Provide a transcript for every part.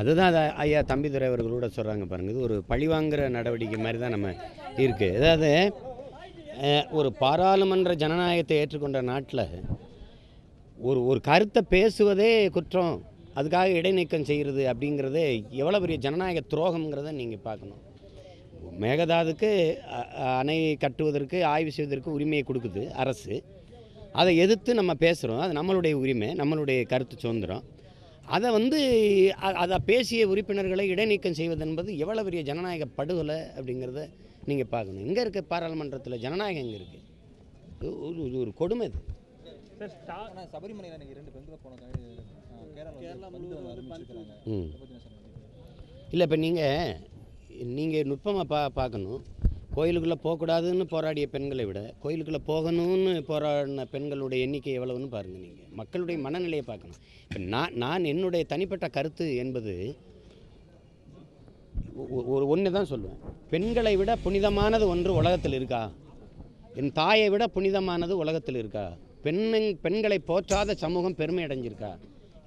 அதுதான் அதை ஐயா தம்பிதுரை அவர்களோட சொல்கிறாங்க பாருங்கள் இது ஒரு பழிவாங்கிற நடவடிக்கை மாதிரி தான் நம்ம இருக்குது அதாவது ஒரு பாராளுமன்ற ஜனநாயகத்தை ஏற்றுக்கொண்ட நாட்டில் ஒரு ஒரு கருத்தை பேசுவதே குற்றம். அதுக்காக இடைநீக்கம் செய்கிறது அப்படிங்கிறதே எவ்வளோ பெரிய ஜனநாயக துரோகம்ங்கிறத நீங்கள் பார்க்கணும். மேகதாதுக்கு அணை கட்டுவதற்கு ஆய்வு செய்வதற்கு உரிமையை கொடுக்குது அரசு. அதை எதிர்த்து நம்ம பேசுகிறோம் அது நம்மளுடைய உரிமை நம்மளுடைய கருத்து சுதந்திரம். அதை வந்து அதை பேசிய உறுப்பினர்களை இடைநீக்கம் செய்வது என்பது எவ்வளோ பெரிய ஜனநாயக படுகொலை அப்படிங்கிறத நீங்கள் பார்க்கணும். எங்கே இருக்க பாராளுமன்றத்தில் ஜனநாயகம் எங்கே இருக்குது இது ஒரு கொடுமை இது. இதை இல்லை இப்போ நீங்கள் நீங்கள் நுட்பமாக பா பார்க்கணும். கோயிலுக்குள்ளே போகக்கூடாதுன்னு போராடிய பெண்களை விட கோயிலுக்குள்ளே போகணும்னு போராடின பெண்களுடைய எண்ணிக்கை எவ்வளவுன்னு பாருங்கள் நீங்கள் மக்களுடைய மனநிலையை பார்க்கணும். இப்போ நான் நான் என்னுடைய தனிப்பட்ட கருத்து என்பது ஒரு ஒன்று தான் சொல்லுவேன். பெண்களை விட புனிதமானது ஒன்று உலகத்தில் இருக்கா? என் தாயை விட புனிதமானது உலகத்தில் இருக்கா? பெண்ணின் பெண்களை போற்றாத சமூகம் பெருமை அடைஞ்சிருக்கா?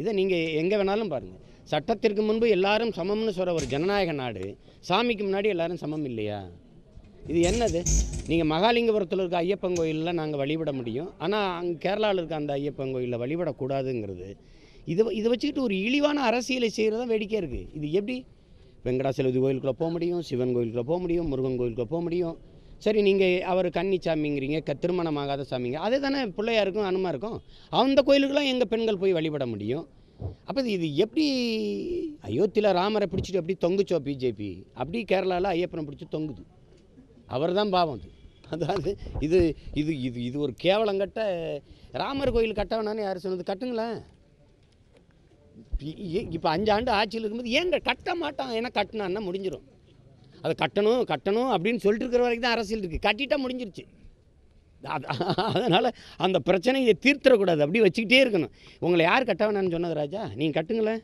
இதை நீங்கள் எங்கே வேணாலும் பாருங்கள் சட்டத்திற்கு முன்பு எல்லாரும் சமம்னு சொல்கிற ஒரு ஜனநாயக நாடு சாமிக்கு முன்னாடி எல்லாரும் சமம் இல்லையா? இது என்னது? நீங்கள் மகாலிங்கபுரத்தில் இருக்க ஐயப்பன் கோயிலில் நாங்கள் வழிபட முடியும். ஆனால் அங்கே கேரளாவில் இருக்க அந்த ஐயப்பன் கோயிலில் வழிபடக்கூடாதுங்கிறது. இதை இதை வச்சுக்கிட்டு ஒரு இழிவான அரசியலை செய்கிறது வேடிக்கை இருக்குது இது எப்படி? வெங்கடாசலபதி கோயிலுக்குள்ளே போக முடியும் சிவன் கோயிலுக்குள்ளே போக முடியும் முருகன் கோயிலுக்குள்ளே போக முடியும். சரி நீங்கள் அவர் கன்னி சாமிங்கிறீங்க க திருமணமாகாத சாமிங்க அதே தானே பிள்ளையாருக்கும் அனுமா இருக்கும் அந்த கோயிலுக்கெல்லாம் எங்கள் பெண்கள் போய் வழிபட முடியும்? அப்போ இது இது எப்படி அயோத்தியில் ராமரை பிடிச்சிட்டு எப்படி தொங்குச்சோ பிஜேபி? அப்படி கேரளாவில் ஐயப்பனை பிடிச்சி தொங்குது. அவர் தான் பாவம். அது அதாவது இது இது இது இது ஒரு கேவலம் கட்ட ராமர் கோயில் கட்ட வேணான்னு யார் சொன்னது? கட்டுங்களேன். இப்போ அஞ்சு ஆண்டு ஆட்சியில் இருக்கும்போது ஏங்க கட்ட மாட்டான்? ஏன்னா கட்டினான்னா முடிஞ்சிடும் அதை கட்டணும் கட்டணும் அப்படின்னு சொல்லிட்டு இருக்கிற வரைக்கும் தான் அரசியல் இருக்குது கட்டிட்டா முடிஞ்சிருச்சு. அதனால் அந்த பிரச்சனையை தீர்த்திடக்கூடாது. அப்படி வச்சுக்கிட்டே இருக்கணும். உங்களை யார் கட்ட வேணான்னு சொன்னது ராஜா? நீங்கள் கட்டுங்களேன்.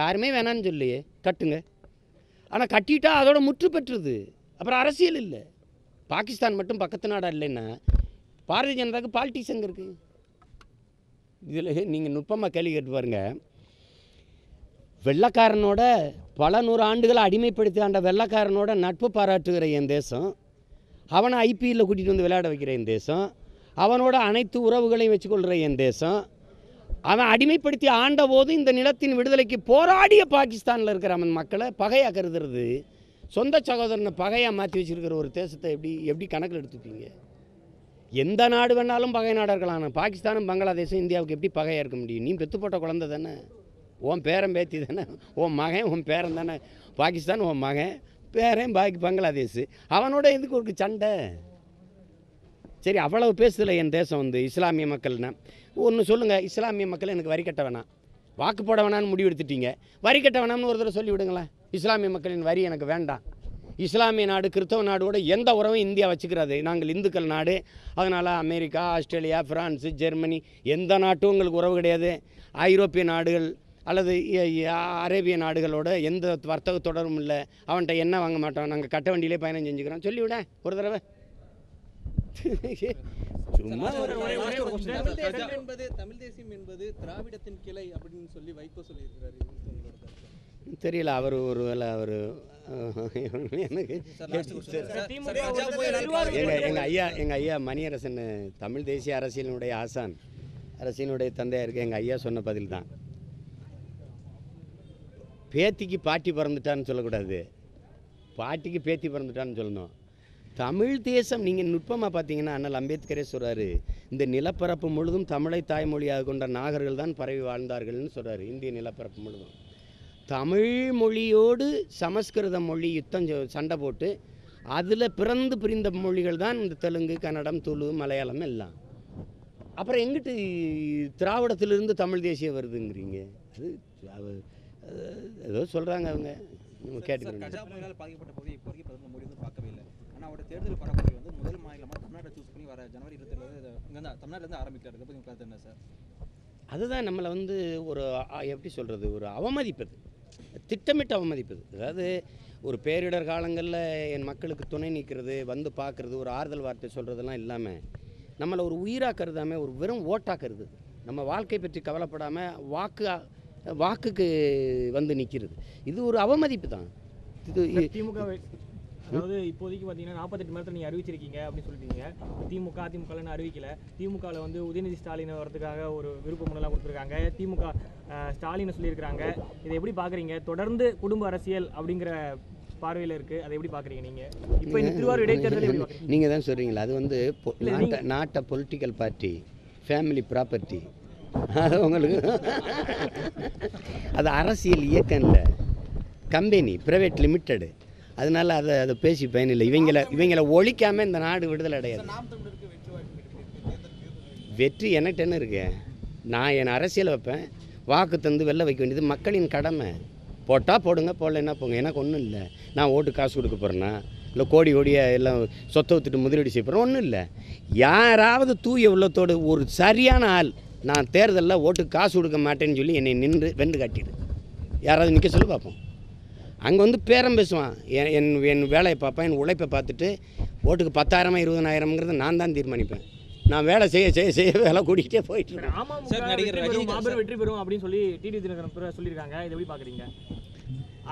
யாருமே வேணான்னு சொல்லியே கட்டுங்க. ஆனால் கட்டிட்டா அதோட முற்று பெற்றுது. அப்புறம் அரசியல் இல்லை. பாகிஸ்தான் மட்டும் பக்கத்து நாடாக இல்லைன்னா பாரதிய ஜனதாவுக்கு பாலிட்டிக்ஸ் எங்கே இருக்குது இதில் நீங்கள் நுட்பமாக கேள்வி கேட்டு பாருங்கள் வெள்ளக்காரனோட பல நூறு ஆண்டுகளை அடிமைப்படுத்தி ஆண்ட வெள்ளக்காரனோட நட்பு பாராட்டுகிற என் தேசம் அவனை ஐபிஎல்லில் கூட்டிகிட்டு வந்து விளையாட வைக்கிற என் தேசம் அவனோட அனைத்து உறவுகளையும் வச்சுக்கொள்கிற என் தேசம் அவன் அடிமைப்படுத்தி ஆண்ட போது இந்த நிலத்தின் விடுதலைக்கு போராடிய பாகிஸ்தானில் இருக்கிற அவன் மக்களை பகையாக கருதுறது சொந்த சகோதரனை பகையாக மாற்றி வச்சுருக்கிற ஒரு தேசத்தை எப்படி எப்படி கணக்கில் எடுத்துப்பீங்க? எந்த நாடு வேணாலும் பகை நாடாக இருக்கலாம் ஆனால் பாகிஸ்தானும் பங்களாதேஷும் இந்தியாவுக்கு எப்படி பகையாக இருக்க முடியும்? நீ பெத்து போட்ட குழந்தை தானே. உன் பேரன் பேத்தி தானே. உன் மகன் உன் பேரன் தானே. பாகிஸ்தான் உன் மகன் பேரன் பாக்கி பங்களாதேஷ். அவனோட எதுக்கு ஒரு சண்டை? சரி அவ்வளவு பேசுதில்லை என் தேசம் வந்து இஸ்லாமிய மக்கள்னா. ஒன்று சொல்லுங்கள் இஸ்லாமிய மக்கள் எனக்கு வரி கட்ட வேணாம். வாக்கு போட வேணாம்னு முடிவு எடுத்துட்டீங்க வரி கட்ட வேணாம்னு ஒரு தடவை சொல்லி விடுங்களேன் இஸ்லாமிய மக்களின் வரி எனக்கு வேண்டாம். இஸ்லாமிய நாடு கிறிஸ்தவ நாடோட எந்த உறவும் இந்தியா வச்சுக்கிறாது. நாங்கள் இந்துக்கள் நாடு. அதனால் அமெரிக்கா ஆஸ்திரேலியா பிரான்ஸு ஜெர்மனி எந்த நாட்டும் உங்களுக்கு உறவு கிடையாது. ஐரோப்பிய நாடுகள் அல்லது அரேபிய நாடுகளோட எந்த வர்த்தக தொடரும் இல்லை. அவன்கிட்ட என்ன வாங்க மாட்டோம். நாங்கள் கட்ட வண்டியிலே பயணம் செஞ்சுக்கிறோம். சொல்லிவிட ஒரு தடவை. சும்மா தமிழ் தேசியம் என்பது திராவிடத்தின் கிளை அப்படின்னு சொல்லி வைகோ சொல்லியிருக்கிறாரு. தெரியல அவர் ஒரு வேலை அவர் எனக்கு எங்கள் ஐயா எங்கள் ஐயா மணியரசன் தமிழ் தேசிய அரசியலினுடைய ஆசான் அரசியலினுடைய தந்தையாக இருக்க. எங்கள் ஐயா சொன்ன பதில் தான் பேத்திக்கு பாட்டி பிறந்துட்டான்னு சொல்லக்கூடாது. பாட்டிக்கு பேத்தி பிறந்துட்டான்னு சொல்லணும். தமிழ் தேசம் நீங்கள் நுட்பமாக பார்த்தீங்கன்னா அண்ணல் அம்பேத்கரே சொல்கிறாரு இந்த நிலப்பரப்பு முழுதும் தமிழை தாய்மொழியாக கொண்ட நாகர்கள் தான் பரவி வாழ்ந்தார்கள்னு சொல்கிறாரு இந்திய நிலப்பரப்பு முழுதும். தமிழ் மொழியோடு சமஸ்கிருத மொழி யுத்தம் சண்டை போட்டு அதில் பிறந்து பிரிந்த மொழிகள் தான் இந்த தெலுங்கு கன்னடம் துளு மலையாளம் எல்லாம். அப்புறம் எங்கிட்டு திராவிடத்திலிருந்து தமிழ் தேசியம் வருதுங்கிறீங்க? அது ஏதோ சொல்கிறாங்க அவங்க. நம்ம கேட்டுக்கிறோம். கஜா புயலால் பாதிக்கப்பட்ட பகுதி இப்போ வரைக்கும் பிரதமர் மோடி வந்து பார்க்கவே இல்லை. ஆனால் அவரோட தேர்தல் பரப்புரை வந்து முதல் மாநிலமாக தமிழ்நாட்டை சூஸ் பண்ணி வர ஜனவரி இருபத்தேழு இங்கே தமிழ்நாட்டிலேருந்து ஆரம்பிக்கிறாரு. இதை பற்றி உங்க கருத்து என்ன சார்? அதுதான் நம்மளை வந்து ஒரு எப்படி சொல்கிறது ஒரு அவமதிப்பது. திட்டமிட்டு அவமதிப்பது அதாவது ஒரு பேரிடர் காலங்களில் என் மக்களுக்கு துணை நிற்கிறது வந்து பார்க்குறது ஒரு ஆறுதல் வார்த்தை சொல்கிறதெல்லாம் இல்லாமல் நம்மளை ஒரு உயிராக கருதாமல் ஒரு வெறும் ஓட்டாக கருது நம்ம வாழ்க்கை பற்றி கவலைப்படாமல் வாக்கு வாக்குக்கு வந்து நிற்கிறது இது ஒரு அவமதிப்பு தான். இது திமுக அதாவது இப்போதைக்கு பார்த்தீங்கன்னா நாற்பத்தெட்டு மரத்தில் நீங்கள் அறிவிச்சிருக்கீங்க அப்படின்னு சொல்லிட்டீங்க. திமுக அதிமுகலன்னு அறிவிக்கல. திமுகவில் வந்து உதயநிதி ஸ்டாலின் வரதுக்காக ஒரு விருப்ப மனுலாம் கொடுத்துருக்காங்க. திமுக ஸ்டாலினை சொல்லியிருக்காங்க இதை எப்படி பார்க்குறீங்க? தொடர்ந்து குடும்ப அரசியல் அப்படிங்கிற பார்வையில் இருக்குது அதை எப்படி பார்க்குறீங்க நீங்கள் இப்போ இந்த திருவாரூர் இடைத்தேர்தல் நீங்கள் தான் சொல்கிறீங்களா அது வந்து நாட்டை நாட்டை பொலிட்டிக்கல் பார்ட்டி ஃபேமிலி ப்ராப்பர்ட்டி அது உங்களுக்கு அது அரசியல் இயக்கம் இல்லை. கம்பெனி ப்ரைவேட் லிமிட்டெடு அதனால அதை அதை பேசி பயனில்லை. இவங்களை இவங்களை ஒழிக்காமல் இந்த நாடு விடுதலை அடையாது. வெற்றி எனக்கு என்ன இருக்கு? நான் என் அரசியல் வைப்பேன். வாக்கு தந்து வெளில வைக்க வேண்டியது மக்களின் கடமை. போட்டால் போடுங்க போடலைன்னா போங்க. எனக்கு ஒன்றும் இல்லை. நான் ஓட்டு காசு கொடுக்க போகிறேன்னா இல்லை கோடி கோடியாக எல்லாம் சொத்தை வித்துட்டு முதலீடு செய்ய போகிறேன் ஒன்றும் இல்லை. யாராவது தூய உள்ளத்தோடு ஒரு சரியான ஆள் நான் தேர்தலில் ஓட்டு காசு கொடுக்க மாட்டேன்னு சொல்லி என்னை நின்று வென்று காட்டிடு. யாராவது நிற்க சொல்லி பார்ப்போம் அங்கே வந்து பேரம் பேசுவான். என் என் என் வேலையை பார்ப்பேன் என் உழைப்பை பார்த்துட்டு ஓட்டுக்கு பத்தாயிரமா இருபதாயிரம்ங்கிறத நான் தான் தீர்மானிப்பேன். நான் வேலை செய்ய செய்ய செய்ய வேலை கூட்டிகிட்டே போயிட்டு இருக்கேன். நடிகர் வெற்றி பெறும், ரஜினிகாந்த் மாபெரும். வெற்றி பெறும் அப்படின்னு சொல்லி டிடி தினகரன் பிற சொல்லியிருக்காங்க. இதை எப்படி பார்க்குறீங்க?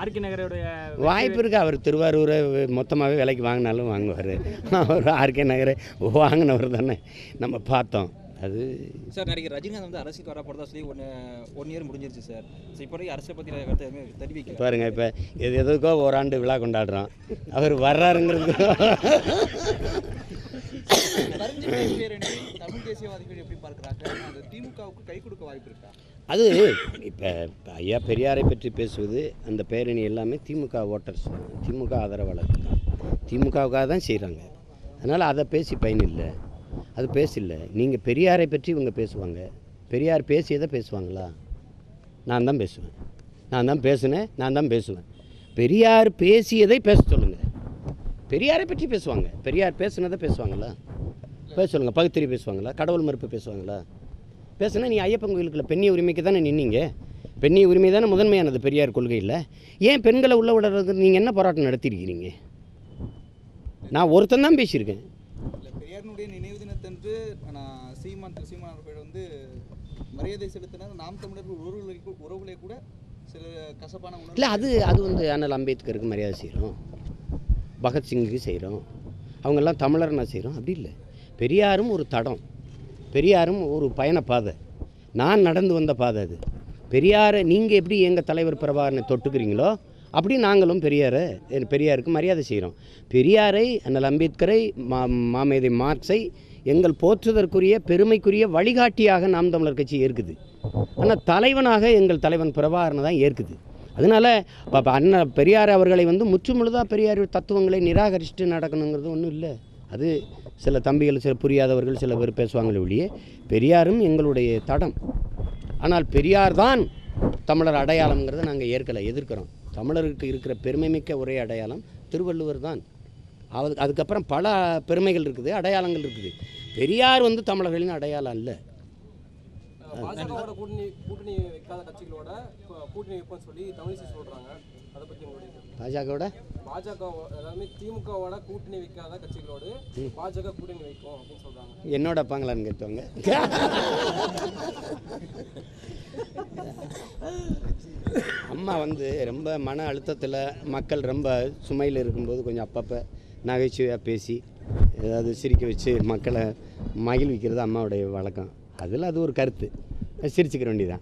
ஆர்கே நகரோடைய வாய்ப்பு இருக்குது அவர் திருவாரூரை மொத்தமாகவே விலைக்கு வாங்கினாலும் வாங்குவார். அவர் ஆர்கே நகரை வாங்கினவர் தானே. நம்ம பார்த்தோம். அது சார் நடிகர் ரஜினிகாந்த் வந்து அரசியலுக்கு வர போகிறதா சொல்லி ஒன்று ஒன் இயர் முடிஞ்சிருச்சு சார். ஸோ இப்போ வரைக்கும் அரசியல் பற்றி கருத்து எதுவுமே தெரிவிக்கல. பாருங்க இப்போ எது எதுக்கோ ஓராண்டு விழா கொண்டாடுறோம். அவர் வர்றாருங்கிறது. அது திமுகவுக்கு கை கொடுக்க வாய்ப்பு இருக்கா? அது இப்போ ஐயா பெரியாரை பற்றி பேசுவது அந்த பேரணி எல்லாமே திமுக ஓட்டர்ஸ் திமுக ஆதரவாளர்கள் தான். திமுகவுக்காக தான் செய்கிறாங்க அதனால் அதை பேசி பயன் இல்லை. அது பேசல. நீங்கள் பெரியாரை பற்றி இவங்க பேசுவாங்க. பெரியார் பேசியதை பேசுவாங்களா? நான் தான் பேசுவேன். நான் தான் பேசினேன். நான் தான் பேசுவேன். பெரியார் பேசியதை பேச சொல்லுங்கள் பெரியாரை பற்றி பேசுவாங்க. பெரியார் பேசுனதை பேசுவாங்களா? பேச சொல்லுங்கள் பகுத்தறி பேசுவாங்களா? கடவுள் மறுப்பு பேசுவாங்களா? பேசுனா நீ ஐயப்பன் கோயிலுக்குள்ள பெண்ணிய உரிமைக்கு தானே நின்னீங்க? பெண்ணிய உரிமை தானே முதன்மையானது பெரியார் கொள்கையில்? ஏன் பெண்களை உள்ள விடுறதுக்கு நீங்கள் என்ன போராட்டம் நடத்தியிருக்கிறீங்க? நான் ஒருத்தன் தான் பேசியிருக்கேன் இல்லை பெரியாரினுடைய நினைவு தினத்தன்று நான் சீமான் சீமான் அவர்கள் வந்து மரியாதை செலுத்தினார். நாம் தமிழர்கள் உறவுகளை உறவுகளை கூட சில கசப்பான உணர்வு இல்லை அது அது வந்து அண்ணல் அம்பேத்கருக்கு மரியாதை செய்கிறோம் பகத்சிங்குக்கு செய்கிறோம் அவங்கெல்லாம் தமிழர்னா செய்கிறோம் அப்படி இல்லை. பெரியாரும் ஒரு தடம். பெரியாரும் ஒரு பயணப்பாதை நான் நடந்து வந்த பாதை அது. பெரியாரை நீங்கள் எப்படி எங்கள் தலைவர் பிரபாகரனை தொட்டுக்கிறீங்களோ அப்படி நாங்களும் பெரியாரை என் பெரியாருக்கு மரியாதை செய்கிறோம் பெரியாரை அண்ணல் அம்பேத்கரை மா மாமேதை மார்க்ஸை எங்கள் போற்றுதற்குரிய பெருமைக்குரிய வழிகாட்டியாக நாம் தமிழர் கட்சி ஏற்குது. ஆனால் தலைவனாக எங்கள் தலைவன் பிரபாகரனை தான் ஏற்குது. அதனால் இப்போ அண்ணன் பெரியார் அவர்களை வந்து முற்றுமுழுதாக பெரியார் தத்துவங்களை நிராகரிச்சுட்டு நடக்கணுங்கிறது ஒன்றும் இல்லை. அது சில தம்பிகள் சில புரியாதவர்கள் சில பேர் பேசுவாங்களே ஒழிய பெரியாரும் எங்களுடைய தடம். ஆனால் பெரியார் தான் தமிழர் அடையாளம்ங்கிறத நாங்கள் ஏற்கலை எதிர்க்கிறோம். தமிழருக்கு இருக்கிற பெருமைமிக்க ஒரே அடையாளம் திருவள்ளுவர் தான். அது அதுக்கப்புறம் பல பெருமைகள் இருக்குது அடையாளங்கள் இருக்குது. பெரியார் வந்து தமிழர்களின் அடையாளம் அல்ல. பாஜகவோட என்னோட அப்பாங்களான்னு கேட்டவங்க. அம்மா வந்து ரொம்ப மன அழுத்தத்தில் மக்கள் ரொம்ப சுமையில் இருக்கும்போது கொஞ்சம் அப்பப்போ நகைச்சுவையாக பேசி ஏதாவது சிரிக்க வச்சு மக்களை மகிழ்விக்கிறது அம்மாவுடைய வழக்கம். அதில் அது ஒரு கருத்து. அது சிரிச்சுக்கிற வேண்டியதான்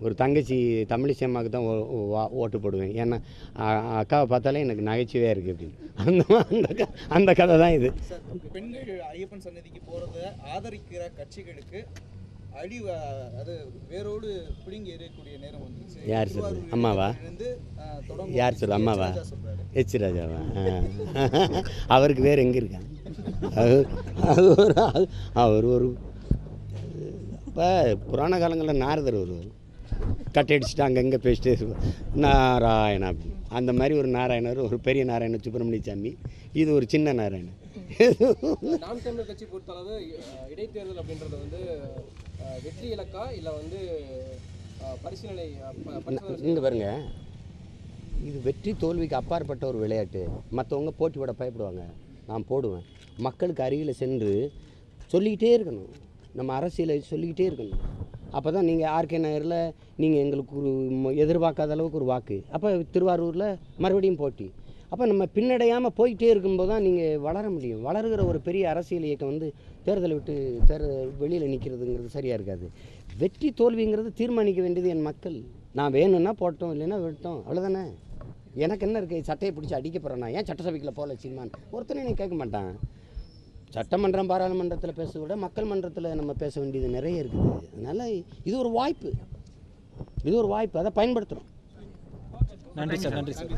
ஒரு தங்கச்சி தமிழிசை அம்மாவுக்கு தான் ஓ- ஓ- ஓட்டு போடுவேன். ஏன்னா அக்காவை பார்த்தாலே எனக்கு நகைச்சுவையாக இருக்குது அப்படின்னு. அந்த அந்த அந்த கதை தான் இது. பெண்கள் ஐயப்பன் சன்னதிக்கு போகிறத ஆதரிக்கிற கட்சிகளுக்கு அடி அது வேரோடு பிடுங்கி எறியக்கூடிய நேரம் வந்துருச்சு யார் சொல்றது? அம்மாவா? யார் சொல்ல? அம்மாவா. எச். ராஜாவா. அவருக்கு வேறு எங்கே இருக்காங்க அது அது ஒரு அது- அவர் ஒரு இப்போ புராண காலங்களில் நாரதர் வருவார் கட்டை அடிச்சுட்டு அங்கங்கே பேசிட்டே இருப்பார். நாராயணா அப்படின்னு அந்த மாதிரி ஒரு நாராயணர் ஒரு பெரிய நாராயண சுப்பிரமணிய சாமி. இது ஒரு சின்ன நாராயணன் நாம் தமிழர் கட்சி பொறுத்தளவு இடைத்தேர்தல் அப்படின்றது வந்து வெற்றி இலக்கா இல்லை வந்து பரிசீலனை இங்கே பாருங்க. இது வெற்றி தோல்விக்கு அப்பாற்பட்ட ஒரு விளையாட்டு. மற்றவங்க போட்டி போட பயப்படுவாங்க. நான் போடுவேன். மக்களுக்கு அருகில் சென்று சொல்லிக்கிட்டே இருக்கணும். நம்ம அரசியலை சொல்லிக்கிட்டே இருக்கணும். அப்போ தான் நீங்கள் ஆர்கே நகரில் நீங்கள் எங்களுக்கு ஒரு எதிர்பார்க்காத அளவுக்கு ஒரு வாக்கு. அப்போ திருவாரூரில் மறுபடியும் போட்டி. அப்போ நம்ம பின்னடையாமல் போயிட்டே இருக்கும்போது தான் நீங்கள் வளர முடியும். வளருகிற ஒரு பெரிய அரசியல் இயக்கம் வந்து தேர்தலை விட்டு தேர் வெளியில் நிற்கிறதுங்கிறது சரியாக இருக்காது. வெற்றி தோல்விங்கிறது தீர்மானிக்க வேண்டியது என் மக்கள். நான் வேணும்னா போட்டோம் இல்லைன்னா விட்டோம். அவ்வளோதானே எனக்கு என்ன இருக்குது சட்டையை பிடிச்சி அடிக்க நான். ஏன் சட்டசபைக்குள்ள போகல சீமான்? ஒருத்தனை நீ கேட்க மாட்டான். சட்டமன்றம் பாராளுமன்றத்தில் பேச விட மக்கள் மன்றத்தில் நம்ம பேச வேண்டியது நிறைய இருக்குது. அதனால் இது ஒரு வாய்ப்பு. இது ஒரு வாய்ப்பு. அதை பயன்படுத்துகிறோம் நன்றி சார். நன்றி சார்.